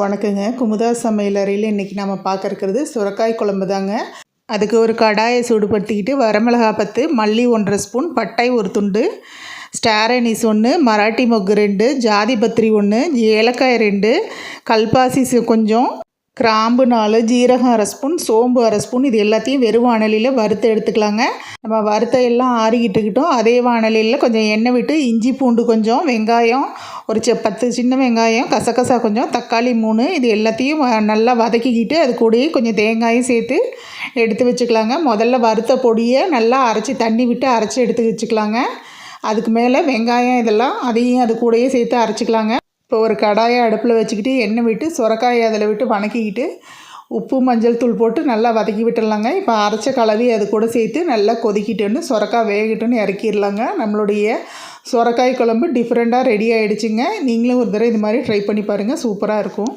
வணக்கங்க. குமுதா சமையலறையில் இன்றைக்கி நம்ம பார்க்க இருக்கிறது சுரக்காய் குழம்பு தாங்க. அதுக்கு ஒரு கடாயை சூடுபடுத்திக்கிட்டு வரமிளகா பத்து மல்லி ஒன்றரை ஸ்பூன் பட்டை ஒரு துண்டு ஸ்டார் அனீஸ் ஒன்று மராட்டி மொக்கு ரெண்டு ஜாதி பத்திரி ஒன்று ஏலக்காய் ரெண்டு கல்பாசி கொஞ்சம் கிராம்பு நாலு ஜீரகம் அரை ஸ்பூன் சோம்பு அரை ஸ்பூன் இது எல்லாத்தையும் வெறும் வானலியில் வறுத்து எடுத்துக்கலாங்க. நம்ம வறுத்த எல்லாம் ஆறிக்கிட்டுக்கிட்டோம் அதே வானலியில் கொஞ்சம் எண்ணெய் விட்டு இஞ்சி பூண்டு கொஞ்சம் வெங்காயம் ஒரு செ பத்து சின்ன வெங்காயம் கசகசா கொஞ்சம் தக்காளி மூணு இது எல்லாத்தையும் வ- நல்லா வதக்கிக்கிட்டு அது கூடயே கொஞ்சம் தேங்காயும் சேர்த்து எடுத்து வச்சுக்கலாங்க. முதல்ல வறுத்த பொடியை நல்லா அரைச்சி தண்ணி விட்டு அரைச்சி எடுத்து வச்சுக்கலாங்க. அதுக்கு மேலே வெங்காயம் இதெல்லாம் அதையும் அது கூடயே சேர்த்து அரைச்சிக்கலாங்க. இப்போ ஒரு கடாயை அடுப்பில் வச்சுக்கிட்டு எண்ணெய் விட்டு சுரக்காயை அதில் விட்டு வணக்கிக்கிட்டு உப்பு மஞ்சள் தூள் போட்டு நல்லா வதக்கி விட்டுடலாங்க. இப்போ அரைச்ச கலவி அது கூட சேர்த்து நல்லா கொதிக்கிட்டோன்னு சுரக்காய் வேகட்டுன்னு இறக்கிடலாங்க. நம்மளுடைய சுரக்காய் குழம்பு டிஃப்ரெண்ட்டாக ரெடி ஆகிடுச்சிங்க நீங்களும் ஒரு தடவை இது மாதிரி ட்ரை பண்ணி பாருங்கள் சூப்பராக இருக்கும்.